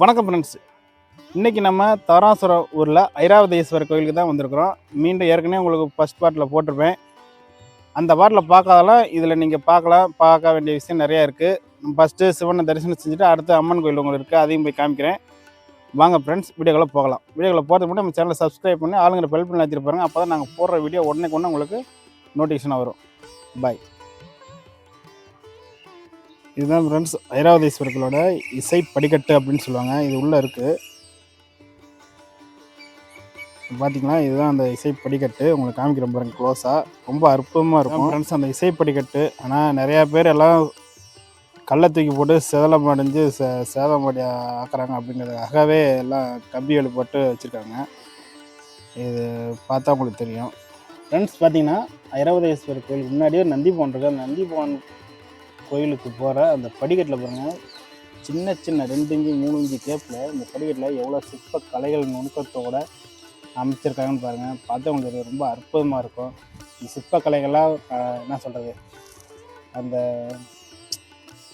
வணக்கம் ஃப்ரெண்ட்ஸ் இன்றைக்கி நம்ம தாராசுரம் ஊரில் ஐராவதீஸ்வரர் கோயிலுக்கு தான் வந்திருக்கிறோம். மீண்டும் ஏற்கனவே உங்களுக்கு ஃபஸ்ட் பார்ட்டில் போட்டிருப்பேன். அந்த பாட்டில் பார்க்காதெல்லாம் இதில் நீங்கள் பார்க்கலாம் பார்க்க வேண்டிய விஷயம் நிறையா இருக்குது ஃபஸ்ட்டு சிவனை தரிசனம் செஞ்சுட்டு அடுத்து அம்மன் கோயில் உங்களுக்கு இருக்குது அதையும் போய் காமிக்கிறேன். வாங்க ஃப்ரெண்ட்ஸ் வீடியோக்குள்ளே போகலாம். வீடியோக்குள்ளே போகிறதுக்கு முன்னாடி நம்ம சேனலை சப்ஸ்கிரைப் பண்ணி ஆளுங்கிற பெல் பண்ணி வச்சுட்டு பாருங்கள் அப்போ தான் நாங்கள் போடுற வீடியோ உடனே கொண்டு உங்களுக்கு நோட்டிஃபிகேஷன் வரும். பாய் இதுதான் ஃப்ரெண்ட்ஸ் ஐராவதீஸ்வரர்களோட இசை படிக்கட்டு அப்படின்னு சொல்லுவாங்க. இது உள்ளே இருக்குது பார்த்தீங்கன்னா இதுதான் அந்த இசை படிக்கட்டு. உங்களுக்கு காமிக்கிறேன் பாருங்க க்ளோஸாக ரொம்ப அற்புதமாக இருக்கும். ஃப்ரெண்ட்ஸ் அந்த இசை படிக்கட்டு. ஆனால் நிறையா பேர் எல்லாம் கல்லை தூக்கி போட்டு சேதலம் அடைஞ்சு சே சேதம் அடி ஆக்குறாங்க அப்படிங்கிறதுக்காகவே எல்லாம் கம்பி போட்டு வச்சுருக்காங்க. இது பார்த்தா உங்களுக்கு தெரியும். ஃப்ரெண்ட்ஸ் பார்த்தீங்கன்னா ஐராவதேஸ்வரர் கோயிலுக்கு முன்னாடியே நந்தி போன் இருக்கு. அந்த நந்தி போன் கோயிலுக்கு போகிற அந்த படிக்கட்டில் பாருங்கள் சின்ன சின்ன ரெண்டு இஞ்சி மூணு இஞ்சி கேப்பில் இந்த படிக்கட்டில் எவ்வளோ சிற்ப கலைகள் நுணுக்கத்தோட அமைச்சிருக்காங்கன்னு பாருங்கள் பார்த்தவங்களுக்கு ரொம்ப அற்புதமாக இருக்கும். இந்த சிற்பக்கலைகள்லாம் என்ன சொல்கிறது அந்த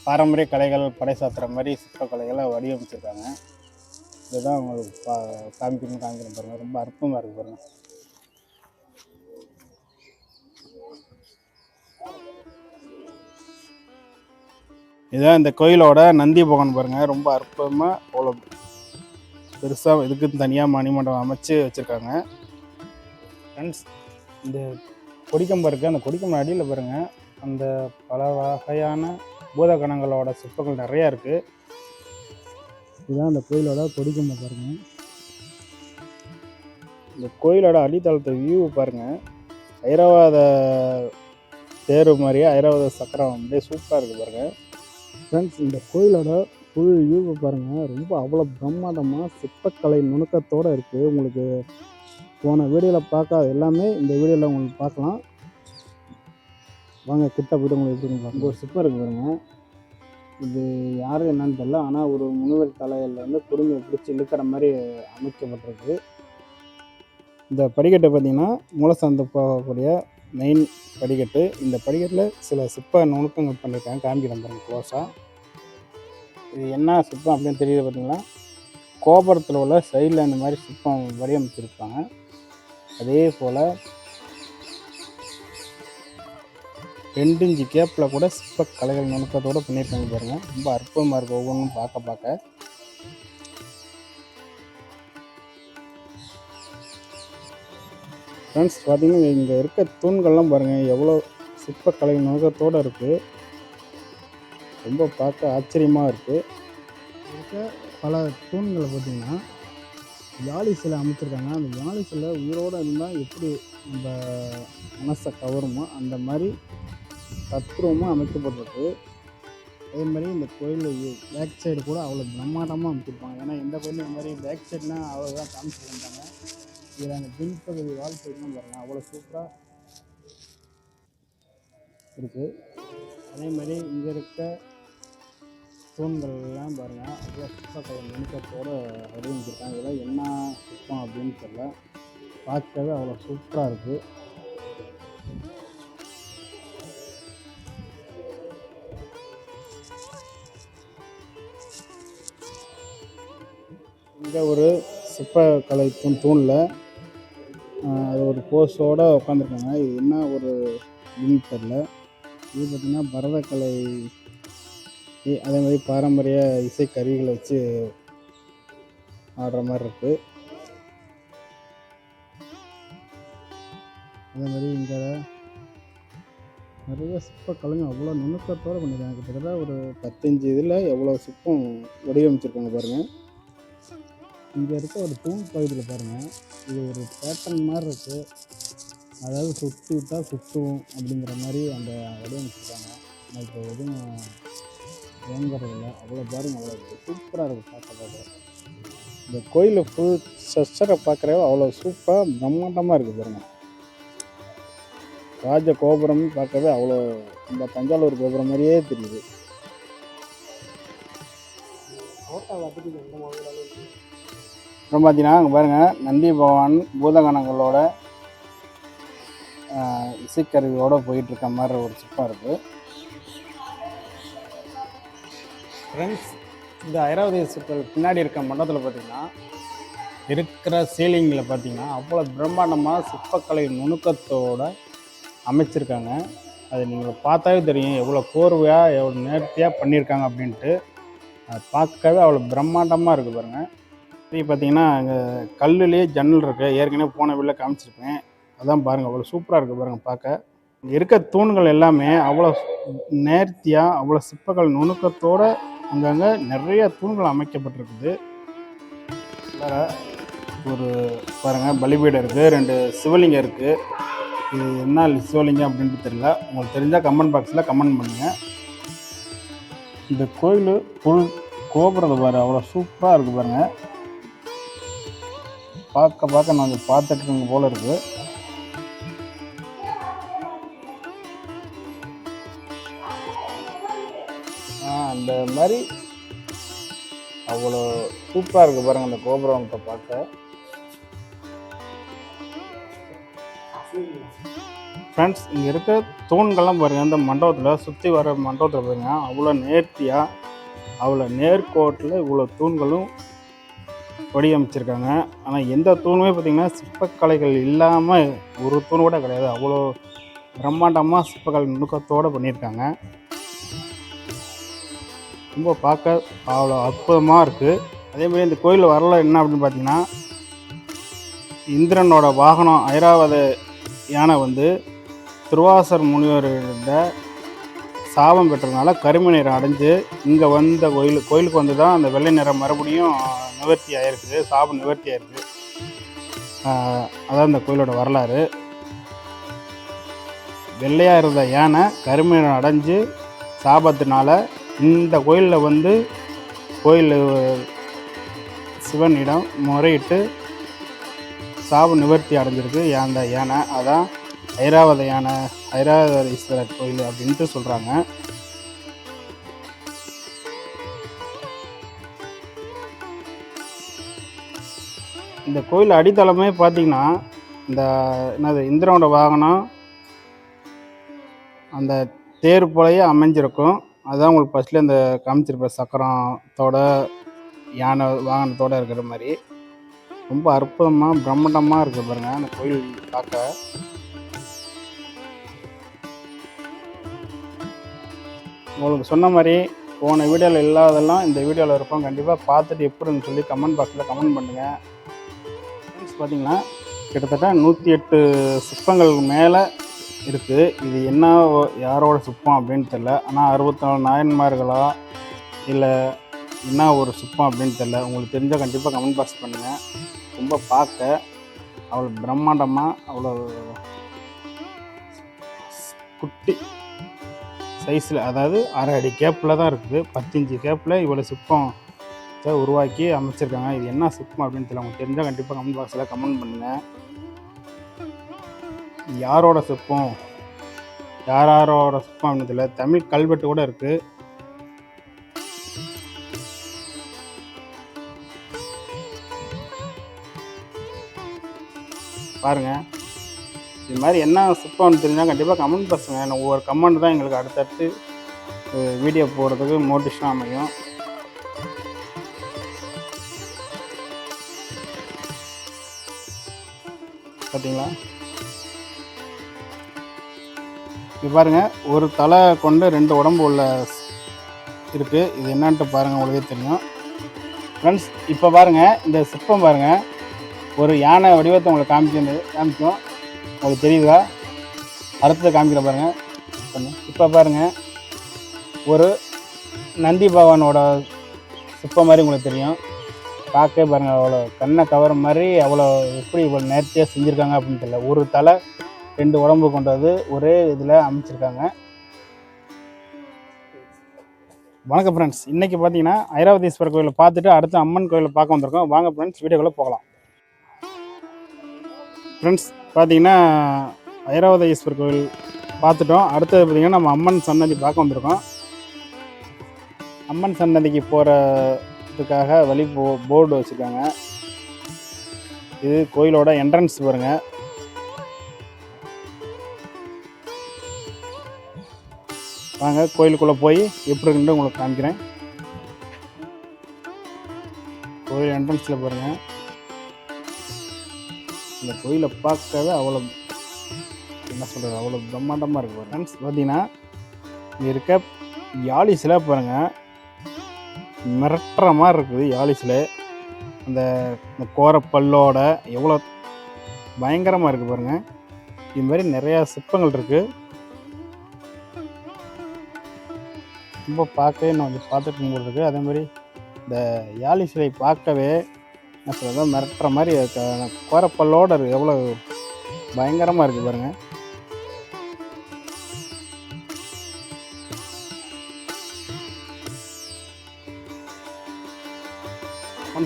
பாரம்பரிய கலைகள் படைசாத்துற மாதிரி சிற்பக்கலைகளை வடிவமைச்சிருக்காங்க. இதுதான் அவங்களுக்கு பா காமிக்கணும்னு காமிக்கணும் பாருங்கள் ரொம்ப அற்புதமாக இருக்குது பாருங்கள் இதுதான் இந்த கோயிலோட நந்தி பகவான் பாருங்கள் ரொம்ப அற்புதமாக அவ்வளோ பெருசாக இதுக்கு தனியாக மணிமண்டபம் அமைச்சு வச்சுருக்காங்க. ஃப்ரெண்ட்ஸ் இந்த கொடிக்கம்பம் இருக்குது அந்த கொடிக்கம்பம் அடியில் பாருங்கள் அந்த பல வகையான பூதகணங்களோட சிற்பங்கள் நிறையா இருக்குது இதுதான் அந்த கோயிலோட கொடிக்கம்பம் பாருங்கள் இந்த கோயிலோட அடித்தளத்தை வியூ பாருங்கள் ஐராவாத தேர் மாதிரியே ஐராவத சக்கரம் அப்படியே சூப்பராக இருக்குது பாருங்கள் ஃப்ரெண்ட்ஸ் இந்த கோயிலோட ஃபுல் வியூவை பாருங்கள் ரொம்ப அவ்வளோ பிரம்மாண்டமாக சிற்பக்கலை நுணுக்கத்தோடு இருக்குது உங்களுக்கு போன வீடியோவில் பார்க்காத எல்லாமே இந்த வீடியோவில் உங்களுக்கு பார்க்கலாம். வாங்க கிட்ட போய்ட்டு உங்களுக்கு எப்படி பார்க்க ஒரு சிற்பம் இருக்குது பாருங்க. இது யாரும் என்னன்னு தெரில ஆனால் ஒரு முனிவர் தலையில் வந்து குடும்பம் பிடிச்சி இழுக்கிற மாதிரி அமைக்கப்பட்டிருக்கு. இந்த படிக்கட்டை பார்த்திங்கன்னா மூலசந்து போகக்கூடிய மெயின் படிக்கட்டு. இந்த படிக்கட்டில் சில சிற்ப நுணுக்கங்கள் பண்ணியிருக்காங்க காமிக்கிறேன் பாருங்க க்ளோஸாக இது என்ன சிற்பம் அப்படின்னு தெரியுது பார்த்தீங்களா கோபுரத்தில் உள்ள சைடில் இந்த மாதிரி சிற்பம் வடிவமைச்சிருப்பாங்க. அதே போல் ரெண்டு இன்ச்சு கேப்பில் கூட சிற்ப கலைகள் நுணுக்கத்தோடு பண்ணியிருக்காங்க பாருங்கள் ரொம்ப அற்புதமாக இருக்குது ஒவ்வொன்றும் பார்க்க பார்க்க. ஃப்ரெண்ட்ஸ் பார்த்தீங்கன்னா இங்கே இருக்க தூண்கள்லாம் பாருங்கள் எவ்வளோ சிற்பக்கலை நோக்கத்தோடு இருக்குது ரொம்ப பார்க்க ஆச்சரியமாக இருக்குது இருக்க பல தூண்களை பார்த்தீங்கன்னா யாழி சிலை அமைச்சிருக்காங்க. அந்த யாழி சிலை உயிரோடு இருந்தால் எப்படி நம்ம மனசை கவருமோ அந்த மாதிரி தத்ரூபமாக அமைக்கப்பட்டிருக்கு. அதே மாதிரி இந்த கோயில் பேக் சைடு கூட அவ்வளோ பிரம்மாண்டமாக அமைச்சிருப்பாங்க. ஏன்னா எந்த கோயிலும் இந்த மாதிரி பேக் சைடுனால் அவ்வளோதான் காமிச்சிருந்தாங்க இதில் அந்த பின்பகுதி வால் சைட்லாம் பாருங்கள் அவ்வளோ சூப்பராக இருக்குது அதே மாதிரி இங்கே இருக்க தூண்கள்லாம் பாருங்கள் அவ்வளோ சிற்பக்கலை நுணுக்கத்தோடு வடிவமைச்சிருக்காங்க. இதெல்லாம் என்ன சிற்பம் அப்படின்னு தெரியல. பார்க்கவே அவ்வளோ சூப்பராக இருக்குது இங்கே ஒரு சிற்பக்கலை தூண் தூணில் ஒரு போஸோடு உட்காந்துருக்காங்க. இது என்ன ஒரு இதுன்னு தெரில இது பார்த்திங்கன்னா பரதக்கலை அதே மாதிரி பாரம்பரிய இசை கருவிகளை வச்சு ஆடுற மாதிரி இருக்குது அதே மாதிரி இங்கே நிறைய சிற்பக்கலைங்க அவ்வளோ நுணுக்கத்தோடு பண்ணியிருக்காங்க கிட்டத்தட்ட ஒரு பத்தஞ்சு இதில் எவ்வளோ சிற்பம் வடிவமைச்சிருக்காங்க பாருங்கள் இங்கே இருக்க ஒரு தூண் பகுதியில் பாருங்கள் இது ஒரு பேட்டர்ன் மாதிரி இருக்குது அதாவது சுற்றி விட்டால் சுற்றும் அப்படிங்கிற மாதிரி அந்த வடிவமைச்சிருக்காங்க. நான் இப்போ எதுவும் இயங்குறது இல்லை அவ்வளோ பாருங்கள் அவ்வளோ சூப்பராக இருக்குது பார்க்கறது இந்த கோயிலில் ஃபுல் ஸ்ட்ரக்சரை பார்க்குறவ அவ்வளோ சூப்பராக பிரம்மாண்டமாக இருக்குது பாருங்கள் ராஜ கோபுரம் பார்க்கவே அவ்வளோ இந்த தஞ்சாவூர் கோபுரம் மாதிரியே தெரியுது. அப்புறம் பார்த்தீங்கன்னா அங்கே பாருங்கள் நந்தி பகவான் பூதகணங்களோட இசைக்கருவியோடு போயிட்டுருக்க மாதிரி ஒரு சிற்பம் இருக்குது ஃப்ரெண்ட்ஸ் இந்த ஐராவதி சிற்பல் பின்னாடி இருக்க மண்டபத்தில் பார்த்திங்கன்னா இருக்கிற சீலிங்கில் பார்த்தீங்கன்னா அவ்வளோ பிரம்மாண்டமாக சிற்பக்கலை நுணுக்கத்தோட அமைச்சிருக்காங்க. அது நீங்கள் பார்த்தாவே தெரியும் எவ்வளோ கோர்வையாக எவ்வளோ நேர்த்தியாக பண்ணியிருக்காங்க அப்படின்ட்டு. அதை பார்க்கவே அவ்வளோ பிரம்மாண்டமாக இருக்குது பாருங்கள் இது பார்த்தீங்கன்னா அங்கே கல்லுலேயே ஜன்னல் இருக்குது ஏற்கனவே போன வீட்டில் காமிச்சிருப்பேன். அதான் பாருங்கள் அவ்வளோ சூப்பராக இருக்குது பாருங்கள் பார்க்க. இங்கே இருக்க தூண்கள் எல்லாமே அவ்வளோ நேர்த்தியாக அவ்வளோ சிற்பங்கள் நுணுக்கத்தோடு அங்கங்கே நிறைய தூண்கள் அமைக்கப்பட்டிருக்குது. வேறு ஒரு பாருங்கள் பலிபீடம் இருக்குது ரெண்டு சிவலிங்கம் இருக்குது இது என்ன சிவலிங்கம் அப்படின்ட்டு தெரியல. உங்களுக்கு தெரிஞ்சால் கமெண்ட் பாக்ஸில் கமெண்ட் பண்ணுங்கள் இந்த கோயில் புல் கோபுரத்தை பாரு அவ்வளோ சூப்பராக இருக்குது பாருங்கள் பார்க்க பார்க்க நாங்கள் பார்த்துட்டு போல இருக்கு. அந்த மாதிரி அவ்வளோ சூப்பராக இருக்குது பாருங்க அந்த கோபுரத்தை பார்க்க. ஃப்ரெண்ட்ஸ் இங்கே இருக்க தூண்கள்லாம் பாருங்கள் இந்த மண்டபத்தில் சுற்றி வர மண்டபத்தில் பாருங்க அவ்வளோ நேர்த்தியாக அவ்வளோ நேர்கோட்டில் இவ்வளோ தூண்களும் வடிவமைச்சிருக்காங்க. ஆனால் எந்த தூணுமே பார்த்திங்கன்னா சிற்பக்கலைகள் இல்லாமல் ஒரு தூண் கூட கிடையாது. அவ்வளோ பிரம்மாண்டமாக சிற்பக்கலை நுணுக்கத்தோடு பண்ணியிருக்காங்க. ரொம்ப பார்க்க அவ்வளோ அற்புதமாக இருக்குது அதேமாதிரி இந்த கோயில் வரலாறு என்ன அப்படின்னு பார்த்தீங்கன்னா இந்திரனோட வாகனம் ஐராவத யானை வந்து திருவாசர் முனிவர்கிட்ட சாபம் பெற்றதுனால கருமை நிறம் அடைஞ்சு இங்கே வந்த கோயில் கோயிலுக்கு வந்து தான் அந்த வெள்ளை நிறம் மறுபடியும் நிவர்த்தி ஆகிருக்கு சாபம் நிவர்த்தி ஆகிருக்கு அதான் இந்த கோயிலோட வரலாறு. வெள்ளையாக இருந்த யானை கருமை நிறம் அடைஞ்சு சாபத்தினால இந்த கோயிலில் வந்து கோயில் சிவனிடம் முறையிட்டு சாபம் நிவர்த்தி அடைஞ்சிருக்கு அந்த யானை. அதான் ஐராவத யானை. ஐராவதீஸ்வரர் கோயில் அப்படின்ட்டு சொல்கிறாங்க இந்த கோயில் அடித்தளமே பார்த்தீங்கன்னா இந்த என்னது இந்திரனோட வாகனம் அந்த தேர் போலயே அமைஞ்சிருக்கும். அதுதான் உங்களுக்கு ஃபஸ்ட்லேயே அந்த காமிச்சிருப்பேன் சக்கரத்தோட யானை வாகனத்தோட இருக்கிற மாதிரி. ரொம்ப அற்புதமாக பிரம்மாண்டமாக இருக்குது பாருங்கள் அந்த கோயில் பார்க்க. உங்களுக்கு சொன்ன மாதிரி போன வீடியோவில் இல்லாதெல்லாம் இந்த வீடியோவில் இருப்போம். கண்டிப்பாக பார்த்துட்டு எப்படின்னு சொல்லி கமெண்ட் பாக்ஸில் கமெண்ட் பண்ணுங்கள் ஃப்ரெண்ட்ஸ் பார்த்தீங்கன்னா கிட்டத்தட்ட நூற்றி எட்டு சிற்பங்களுக்கு மேலே இருக்குது இது என்ன யாரோட சிற்பம் அப்படின்னு தெரில ஆனால் அறுபத்தாலு நாயன்மார்களா இல்லை என்ன ஒரு சிற்பம் அப்படின்னு தெரில உங்களுக்கு தெரிஞ்சால் கண்டிப்பாக கமெண்ட் பாக்ஸ் பண்ணுங்கள் ரொம்ப பார்க்க. அவ்வளோ பிரம்மாண்டமாக அவ்வளோ குட்டி சைஸில் அதாவது அரை அடி கேப்பில் தான் இருக்குது. பத்தஞ்சு கேப்பில் இவ்வளோ சிற்பம் இதை உருவாக்கி அமைச்சிருக்காங்க. இது என்ன சிற்பம் அப்படின்னு தெரியல. உங்களுக்கு தெரிஞ்சால் கண்டிப்பாக கமெண்ட் பாக்ஸில் கமெண்ட் பண்ணுங்கள் யாரோட சிற்பம்? யார் யாரோட சிற்பம் அப்படின்னு தெரியல. தமிழ் கல்வெட்டு கூட இருக்குது பாருங்கள் இது மாதிரி என்ன சிற்பம்னு தெரிஞ்சால் கண்டிப்பாக கமெண்ட் பசங்க ஒவ்வொரு கமெண்ட் தான் எங்களுக்கு அடுத்தடுத்து வீடியோ போடுறதுக்கு மோட்டிவேஷனாக அமையும். பார்த்தீங்களா இது பாருங்க ஒரு தலை கொண்டு ரெண்டு உடம்பு உள்ள இருக்குது இது என்னான்ட்டு பாருங்கள் உங்களுக்கே தெரியும். ஃப்ரெண்ட்ஸ் இப்போ பாருங்கள் இந்த சிற்பம் பாருங்கள் ஒரு யானை வடிவத்தை உங்களுக்கு காமிக்கிறது காமிக்கும். உங்களுக்கு தெரியுதா? அடுத்தது காமிக்கிற பாருங்க. பண்ணு. இப்போ பாருங்க. ஒரு நந்தி பகவானோட சிற்பம் மாதிரி உங்களுக்கு தெரியும். பார்க்கவே பாருங்கள் அவ்வளோ கண்ணை கவர மாதிரி அவ்வளோ எப்படி இவ்வளோ நேர்த்தியாக செஞ்சுருக்காங்க அப்படின்னு தெரியல. ஒரு தலை ரெண்டு உடம்பு கொண்டது ஒரே இதில் அமைச்சிருக்காங்க. வணக்கம் ஃப்ரெண்ட்ஸ் இன்றைக்கி பார்த்தீங்கன்னா ஐராவதீஸ்வரர் கோயிலை பார்த்துட்டு அடுத்து அம்மன் கோயிலை பார்க்க வந்திருக்கோம். வாங்க ஃப்ரெண்ட்ஸ் வீடியோக்குள்ளே போகலாம். ஃப்ரெண்ட்ஸ் பார்த்தீங்கன்னா ஐராவத ஈஸ்வர் கோயில் பார்த்துட்டோம். அடுத்தது பார்த்தீங்கன்னா நம்ம அம்மன் சன்னதி பார்க்க வந்திருக்கோம். அம்மன் சன்னதிக்கு போகிறதுக்காக வழி போ போர்டு வச்சுருக்காங்க. இது கோயிலோட என்ட்ரன்ஸ் பாருங்கள் வாங்க கோயிலுக்குள்ளே போய் எப்படி இருக்குன்னு உங்களுக்கு காமிக்கிறேன். கோயில் என்ட்ரன்ஸில் பாருங்கள் இந்த கோயிலை பார்க்கவே அவ்வளோ என்ன சொல்கிறது அவ்வளோ பிரம்மாண்டமாக இருக்குது ஃப்ரெண்ட்ஸ் பார்த்தீங்கன்னா இங்கே இருக்க யாழி சிலை பாருங்கள் மிரட்டுற மாதிரி இருக்குது யாழி சிலை அந்த இந்த கோரப்பல்லோட எவ்வளோ பயங்கரமாக இருக்குது பாருங்கள் இது மாதிரி நிறையா சிற்பங்கள் இருக்குது ரொம்ப பார்க்கவே நான் வந்து பார்த்துட்டு போகிறதுக்கு இருக்குது அதே மாதிரி இந்த யாழி சிலை பார்க்கவே என்ன சொல்கிறது மிரட்டுற மாதிரி இருக்கு. இருக்குது எவ்வளோ பயங்கரமாக இருக்குது பாருங்கள்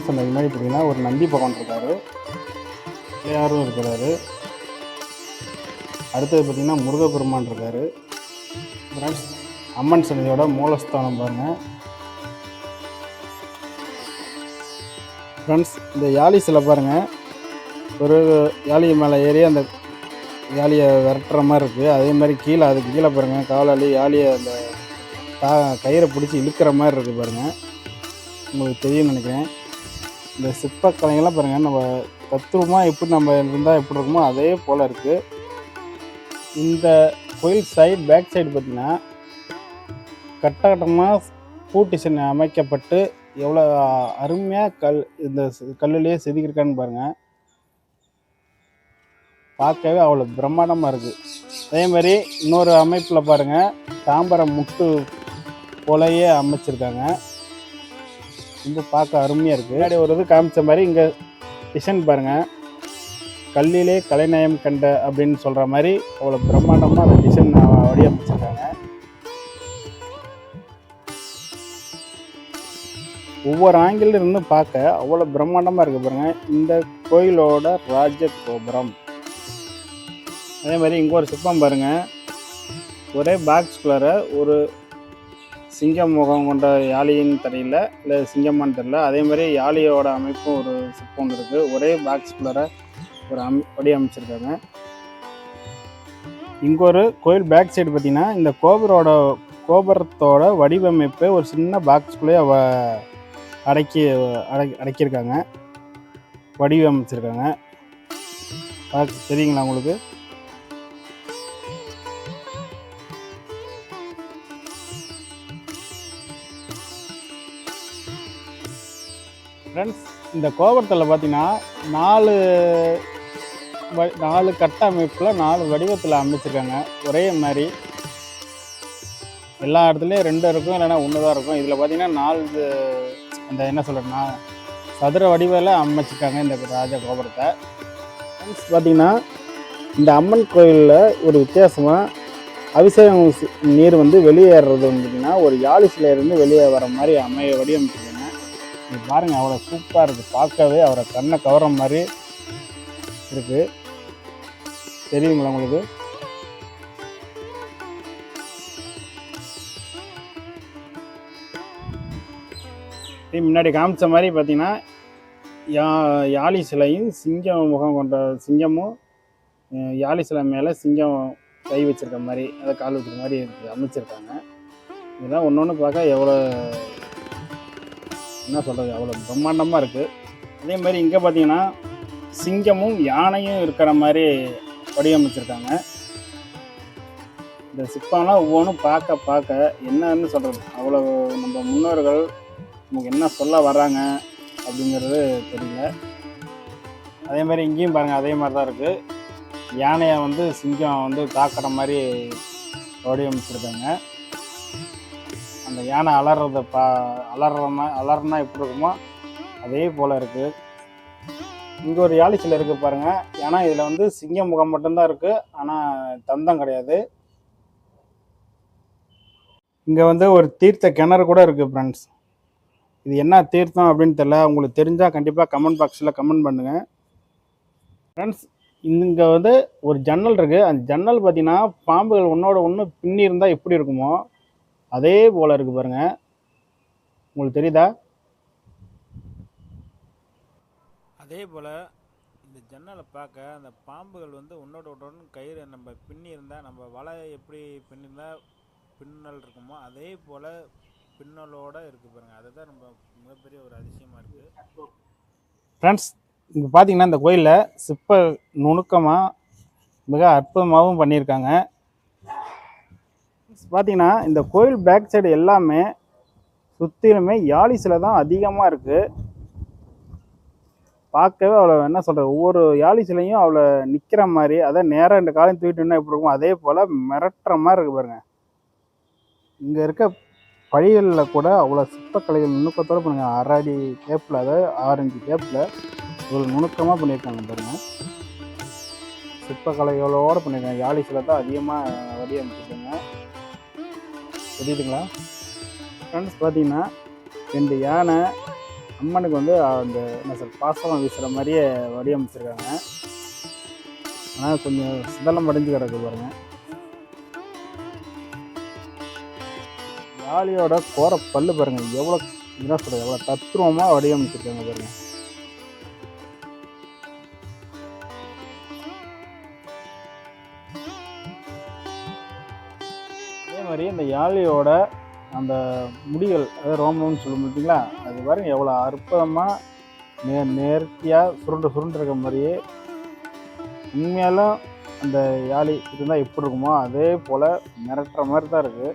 சொன்ன மாதிரி பார்த்தீங்கன்னா ஒரு நந்தி பகவான் இருக்காரு. பிள்ளையாரும் இருக்கிறாரு. அடுத்தது பார்த்தீங்கன்னா முருகப்பெருமான் இருக்காரு. ஃப்ரெண்ட்ஸ் அம்மன் சன்னதியோட மூலஸ்தானம் பாருங்கள் ஃப்ரெண்ட்ஸ் இந்த யாழி சில பாருங்கள் ஒரு யாழி மேலே ஏறி அந்த யாழியை விரட்டுற மாதிரி இருக்குது அதே மாதிரி கீழே அதுக்கு கீழே பாருங்கள் காலாளி யாழியை அந்த தா கயிறை பிடிச்சி இழுக்கிற மாதிரி இருக்குது பாருங்கள் உங்களுக்கு தெரியும்னு நினைக்கிறேன். இந்த சிற்பக்கலைகள்லாம் பாருங்கள் நம்ம தத்துவமாக எப்படி நம்ம இருந்தால் எப்படி இருக்குமோ அதே போல் இருக்குது இந்த கோயில் சைடு பேக் சைடு பார்த்திங்கன்னா கட்டகட்டமாக கட்டமாக பூட்டிஷன் அமைக்கப்பட்டு எவ்வளோ அருமையாக கல் இந்த கல்லுலேயே செதுக்கியிருக்கான்னு பாருங்கள் பார்க்கவே அவ்வளோ பிரம்மாண்டமாக இருக்குது அதே மாதிரி இன்னொரு அமைப்பில் பாருங்கள் தாம்பரம் முட்டு போலையே அமைச்சிருக்காங்க. ரொம்ப பார்க்க அருமையாக இருக்குது முன்னாடி ஒரு இது காமிச்ச மாதிரி இங்கே டிசைன் பாருங்கள் கல்லிலே கலைநயம் கண்ட அப்படின்னு சொல்கிற மாதிரி அவ்வளோ பிரம்மாண்டமாக அந்த டிசைன் வடிவமைச்சிருக்காங்க. ஒவ்வொரு ஆங்கிள் இருந்து பார்க்க அவ்வளோ பிரம்மாண்டமாக இருக்குது பாருங்க. இந்த கோயிலோட ராஜ கோபுரம் அதே மாதிரி இங்கே ஒரு சிற்பம் பாருங்கள் ஒரே பாக்ஸ்குள்ளார ஒரு சிங்கம் முகம் கொண்ட யாழியின் தரையில் இல்லை சிங்கம்மான்னு தெரியல அதே மாதிரி யாழியோட அமைப்பும் ஒரு சிற்பம் ஒன்று இருக்குது ஒரே பாக்ஸ்குள்ளார ஒரு அம் வடி அமைச்சிருக்காங்க. இங்கே ஒரு கோயில் பேக் சைடு பார்த்திங்கன்னா இந்த கோபுரோட கோபுரத்தோட வடிவமைப்பு ஒரு சின்ன பாக்ஸ்குள்ளேயே அவ அடக்கி அடக்கி அடக்கியிருக்காங்க. வடிவமைச்சிருக்காங்க. தெரியுங்களா உங்களுக்கு? ஃப்ரெண்ட்ஸ் இந்த கோபுரத்தில் பார்த்தீங்கன்னா நாலு வ- நாலு கட்டமைப்பில் நாலு வடிவத்தில் அமைச்சிருக்காங்க. ஒரே மாதிரி. எல்லா இடத்துலையும் ரெண்டு இருக்கும் இல்லைன்னா ஒன்று தான் இருக்கும். இதில் பார்த்தீங்கன்னா நாலு இந்த அந்த என்ன சொல்கிறேன்னா சதுர வடிவில் அமைச்சிருக்காங்க இந்த ராஜ கோபுரத்தை. ஃப்ரெண்ட்ஸ் பார்த்தீங்கன்னா இந்த அம்மன் கோயிலில் ஒரு வித்தியாசமாக அபிஷேகம் நீர் வந்து வெளியேறது வந்துட்டிங்கன்னா ஒரு யாழி சிலையிலேருந்து வெளியே வர மாதிரி அமைய வடிவமைச்சிருக்காங்க. இது பாருங்கள் அவ்வளோ சூப்பராக இருக்குது பார்க்கவே அவரை கண்ணை கவர மாதிரி இருக்குது தெரியுங்களா உங்களுக்கு? முன்னாடி காமிச்ச மாதிரி பார்த்தீங்கன்னா யா யாழி சிலையும் சிங்கம் முகம் கொண்ட சிங்கமும் யாழி சிலை மேலே சிங்கம் கை வச்சிருக்க மாதிரி அதை கால் வச்சுருக்க மாதிரி அமைச்சிருக்காங்க. இதெல்லாம் ஒன்று ஒன்று பார்க்க எவ்வளோ என்ன சொல்கிறது அவ்வளோ பிரம்மாண்டமாக இருக்குது அதே மாதிரி இங்கே பார்த்தீங்கன்னா சிங்கமும் யானையும் இருக்கிற மாதிரி வடிவமைச்சிருக்காங்க. இந்த சிற்பம்லாம் ஒவ்வொன்றும் பார்க்க பார்க்க என்னன்னு சொல்கிறது அவ்வளோ நம்ம முன்னோர்கள் நமக்கு என்ன சொல்ல வர்றாங்க அப்படிங்கிறது தெரியல. அதே மாதிரி இங்கேயும் பாருங்கள் அதே மாதிரி தான் இருக்குது யானையை வந்து சிங்கம் வந்து தாக்குற மாதிரி வடிவமைச்சிருக்காங்க அந்த யானை அலறத பா அலற மா- அலறுனா எப்படி இருக்குமோ அதே போல் இருக்குது இங்கே ஒரு யாழிச்சில் இருக்குது பாருங்கள் ஏன்னா இதில் வந்து சிங்க முகம் மட்டும்தான் இருக்குது ஆனால் தந்தம் கிடையாது. இங்கே வந்து ஒரு தீர்த்த கிணறு கூட இருக்குது ஃப்ரெண்ட்ஸ் இது என்ன தீர்த்தம் அப்படின்னு தெரியல. உங்களுக்கு தெரிஞ்சால் கண்டிப்பாக கமெண்ட் பாக்ஸில் கமெண்ட் பண்ணுங்கள் ஃப்ரெண்ட்ஸ் இங்கே வந்து ஒரு ஜன்னல் இருக்குது அந்த ஜன்னல் பார்த்தீங்கன்னா பாம்புகள் ஒன்றோட ஒன்று பின்னி இருந்தால் எப்படி இருக்குமோ அதே போல் இருக்குது பாருங்கள் உங்களுக்கு தெரியுதா? அதே போல் இந்த ஜன்னலை பார்க்க அந்த பாம்புகள் வந்து ஒன்றோட ஒன்று கயிறு நம்ம பின்னி இருந்தால் நம்ம வலை எப்படி பின்னிருந்தால் பின்னல் இருக்குமோ அதே போல் பின்னலோட இருக்கு பாருங்க. அதுதான் நம்ம மிகப்பெரிய ஒரு அதிசயமா இருக்கு. ஃப்ரெண்ட்ஸ் இங்கே பார்த்தீங்கன்னா இந்த கோயிலில் சிற்ப நுணுக்கமாக மிக அற்புதமாகவும் பண்ணியிருக்காங்க. பார்த்தீங்கன்னா இந்த கோயில் பேக் சைடு எல்லாமே சுற்றிலுமே யாழி சிலை தான் அதிகமாக இருக்குது பார்க்கவே அவ்வளோ என்ன சொல்கிறது ஒவ்வொரு யாழி சிலையும் அவ்வளோ நிற்கிற மாதிரி அதான் நேராக ரெண்டு காலையும் தூக்கிட்டுன்னா எப்படி இருக்கும் அதே போல் மிரட்டுற மாதிரி இருக்கு பாருங்க. இங்கே இருக்க பழிகளில் கூட அவ்வளோ சிற்பக்கலைகள் நுணுக்கத்தோட பண்ணுங்க. அரை கேப்பில் அதாவது ஆரஞ்சு கேப்பில் இவ்வளோ நுணுக்கமாக பண்ணியிருக்காங்க பாருங்கள் சிற்பக்கலைகளோடு பண்ணியிருக்காங்க. யாழி சிலை தான் அதிகமாக வடிவமைச்சிருக்காங்க தெரியுதுங்களா ஃப்ரெண்ட்ஸ் பார்த்தீங்கன்னா ரெண்டு யானை அம்மனுக்கு வந்து அந்த என்ன சார் பாசம் வீசுகிற மாதிரியே வடிவமைச்சிருக்காங்க ஆனால் கொஞ்சம் சிதலம் அடைஞ்சு கிடக்கு பாருங்கள் யாழியோட கோர பல்லு பாருங்க. எவ்வளோ என்ன சொல்கிறது எவ்வளோ தத்ரூபமாக வடிவமைச்சிருக்காங்க பாருங்க. அதே மாதிரி இந்த யாழியோட அந்த முடிகள் அதாவது ரோமம்னு சொல்லும் பார்த்தீங்களா? அது பாருங்க எவ்வளோ அற்புதமாக நே நேர்த்தியாக சுருண்டு சுருண்டு இருக்க மாதிரியே. உண்மையாலும் அந்த யாழி இருந்தால் எப்படி இருக்குமோ அதே போல் மிரட்டுற மாதிரி தான் இருக்குது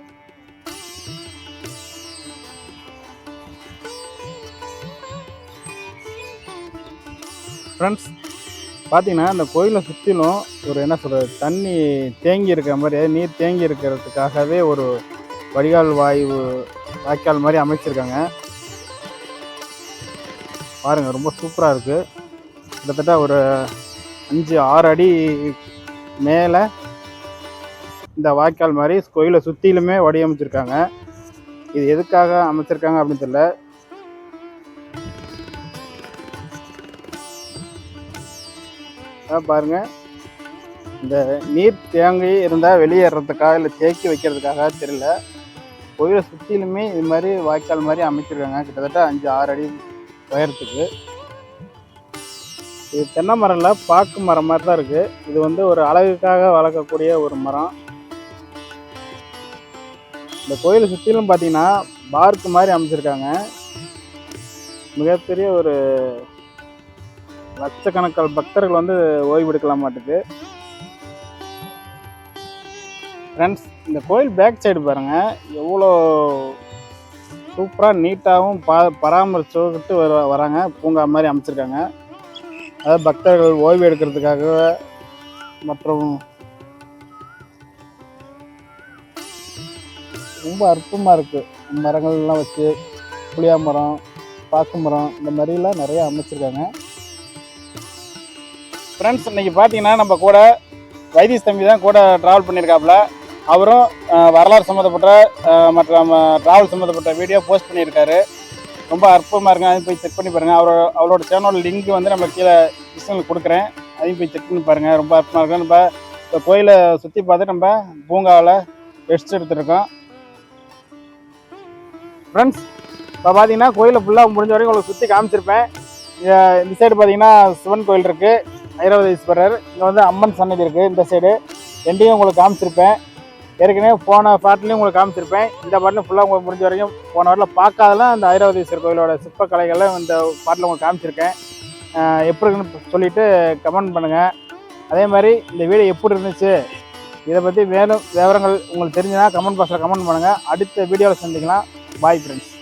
ஃப்ரெண்ட்ஸ் பார்த்தீங்கன்னா இந்த கோயிலை சுற்றிலும் ஒரு என்ன சொல்கிறது தண்ணி தேங்கி இருக்கிற மாதிரி நீர் தேங்கி இருக்கிறதுக்காகவே ஒரு வடிகால் வாயு வாய்க்கால் மாதிரி அமைச்சிருக்காங்க. பாருங்கள் ரொம்ப சூப்பராக இருக்குது கிட்டத்தட்ட ஒரு அஞ்சு ஆறு அடி மேலே இந்த வாய்க்கால் மாதிரி கோயிலை சுற்றிலுமே வடிவமைச்சிருக்காங்க. இது எதுக்காக அமைச்சிருக்காங்க அப்படின்னு தெரியல. அதான் பாருங்க. இந்த நீர் தேங்கி இருந்தால் வெளியேறதுக்காக இல்லை தேக்கி வைக்கிறதுக்காக தெரியல. கோயிலை சுற்றிலுமே இது மாதிரி வாய்க்கால் மாதிரி அமைச்சிருக்காங்க. கிட்டத்தட்ட அஞ்சு ஆறு அடி உயரத்துக்கு. இது தென்னை மரம்ல பாக்கு மரம் மாதிரி தான் இருக்குது இது வந்து ஒரு அழகுக்காக வளர்க்கக்கூடிய ஒரு மரம். இந்த கோயிலை சுற்றிலும் பார்த்தீங்கன்னா பார்க்கு மாதிரி அமைச்சிருக்காங்க. மிகப்பெரிய ஒரு லட்சக்கணக்கான பக்தர்கள் வந்து ஓய்வு எடுக்கலாம் மாட்டுக்கு. ஃப்ரெண்ட்ஸ் இந்த கோயில் பேக் சைடு பாருங்கள் எவ்வளோ சூப்பராக நீட்டாகவும் பா பராமரிச்சுக்கிட்டு வர வராங்க. பூங்கா மாதிரி அமைச்சிருக்காங்க. அதாவது பக்தர்கள் ஓய்வு எடுக்கிறதுக்காக மற்றும் ரொம்ப அற்புதமாக இருக்குது மரங்கள்லாம் வச்சு புளியா மரம் பாக்கு மரம் இந்த மாதிரிலாம் நிறைய அமைச்சிருக்காங்க. ஃப்ரெண்ட்ஸ் இன்னைக்கு பார்த்தீங்கன்னா நம்ம கூட வைத்தீஸ் தம்பி தான் கூட ட்ராவல் பண்ணியிருக்காப்புல அவரும் வரலாறு சம்மந்தப்பட்ட மற்ற நம்ம ட்ராவல் சம்மந்தப்பட்ட வீடியோ போஸ்ட் பண்ணியிருக்காரு. ரொம்ப அற்புதமாக இருக்குங்க அதையும் போய் செக் பண்ணி பாருங்கள் அவரோட அவரோட சேனலோட லிங்க் வந்து நம்ம கீழே டிஸ்கிரிப்ஷனில் கொடுக்குறேன். அதையும் போய் செக் பண்ணி பாருங்கள் ரொம்ப அற்புதமாக இருக்கும் நம்ம இந்த கோயிலை சுற்றி பார்த்து நம்ம பூங்காவில் ரெஸ்ட் எடுத்துருக்கோம். ஃப்ரெண்ட்ஸ் இப்போ பார்த்தீங்கன்னா கோயிலை ஃபுல்லாக முடிஞ்ச வரைக்கும் உங்களுக்கு சுற்றி காமிச்சிருப்பேன். இந்த சைடு பார்த்தீங்கன்னா சிவன் கோயில் இருக்குது ஐராவதீஸ்வரர் இங்கே வந்து அம்மன் சன்னதி இருக்குது இந்த சைடு ரெண்டையும் உங்களுக்கு காமிச்சிருப்பேன். ஏற்கனவே போன பாட்டிலையும் உங்களுக்கு காமிச்சிருப்பேன். இந்த பாட்டிலும் ஃபுல்லாக உங்களுக்கு முடிஞ்ச வரைக்கும் போன வாட்டில் பார்க்காதெல்லாம் அந்த ஐராவதீஸ்வரர் கோயிலோட சிற்பக்கலைகளை இந்த பாட்டில் உங்களுக்கு காமிச்சிருக்கேன். எப்படி இருக்குன்னு சொல்லிட்டு கமெண்ட் பண்ணுங்கள் அதே மாதிரி இந்த வீடியோ எப்படி இருந்துச்சு இதை பற்றி மேலும் விவரங்கள் உங்களுக்கு தெரிஞ்சுன்னா கமெண்ட் பாக்ஸில் கமெண்ட் பண்ணுங்கள் அடுத்த வீடியோவில் சந்திக்கலாம். Bye friends